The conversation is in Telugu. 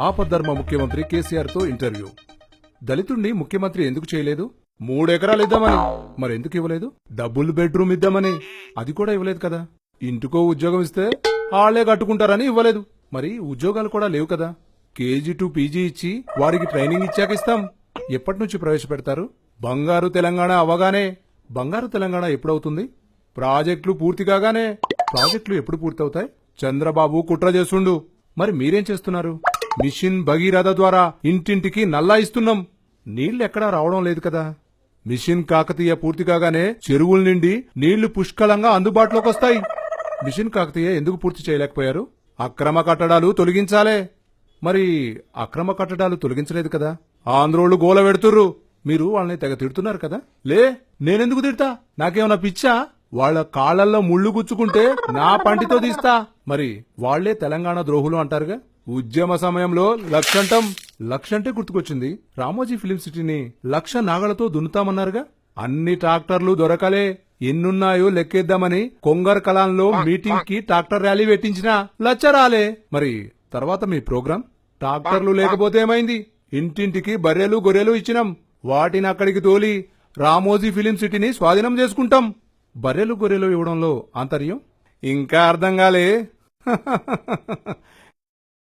ఆపద్ధర్మ ముఖ్యమంత్రి కేసీఆర్తో ఇంటర్వ్యూ. దళితుణ్ణి ముఖ్యమంత్రి ఎందుకు చేయలేదు? మూడెకరాలు ఇద్దామని. మరెందుకు ఇవ్వలేదు? డబుల్ బెడ్రూమ్ ఇద్దామని. అది కూడా ఇవ్వలేదు కదా. ఇంటికో ఉద్యోగం ఇస్తే ఆళ్ళే కట్టుకుంటారని ఇవ్వలేదు. మరి ఉద్యోగాలు కూడా లేవు కదా. కేజీ టు పీజీ ఇచ్చి వారికి ట్రైనింగ్ ఇచ్చాక ఇస్తాం. ఎప్పటి నుంచి ప్రవేశపెడతారు? బంగారు తెలంగాణ అవగానే బంగారు తెలంగాణ ఎప్పుడవుతుంది? ప్రాజెక్టులు పూర్తి కాగానే. ప్రాజెక్టులు ఎప్పుడు పూర్తవుతాయి? చంద్రబాబు కుట్ర చేస్తుండు. మరి మీరేం చేస్తున్నారు? మిషన్ భగీరథ ద్వారా ఇంటింటికి నల్లా ఇస్తున్నాం. నీళ్ళెక్కడా రావడం లేదు కదా. మిషన్ కాకతీయ పూర్తి కాగానే చెరువుల నిండి నీళ్ళు పుష్కలంగా అందుబాటులోకి వస్తాయి. మిషన్ కాకతీయ ఎందుకు పూర్తి చేయలేకపోయారు? అక్రమ కట్టడాలు తొలగించాలే. మరి అక్రమ కట్టడాలు తొలగించలేదు కదా. ఆంధ్రోళ్ళు గోల పెడుతుర్రు. మీరు వాళ్ళని తెగ తిడుతున్నారు కదా. లే నేనెందుకు తిడతా? నాకేమన్నా పిచ్చా? వాళ్ళ కాళ్ళల్లో ముళ్ళు గుచ్చుకుంటే నా పంటితో తీస్తా. మరి వాళ్ళే తెలంగాణ ద్రోహులు అంటారుగా? ఉద్యమ సమయంలో లక్షంటం లక్షంటే గుర్తుకొచ్చింది. రామోజీ ఫిలిం సిటీని లక్ష నాగలతో దున్నుతామన్నారుగా? అన్ని ట్రాక్టర్లు దొరకలే. ఎన్నున్నాయో లెక్కేద్దామని కొంగర్ కలాంలో మీటింగ్కి ట్రాక్టర్ ర్యాలీ పెట్టించినా లచ్చ రాలే మరి తర్వాత మీ ప్రోగ్రాం? ట్రాక్టర్లు లేకపోతే ఏమైంది? ఇంటింటికి బర్రెలు గొర్రెలు ఇచ్చినాం. వాటిని అక్కడికి తోలి రామోజీ ఫిలిం సిటీని స్వాధీనం చేసుకుంటాం. బర్రెలు గొర్రెలు ఇవ్వడంలో ఆంతర్యం? ఇంకా అర్థం కాలే.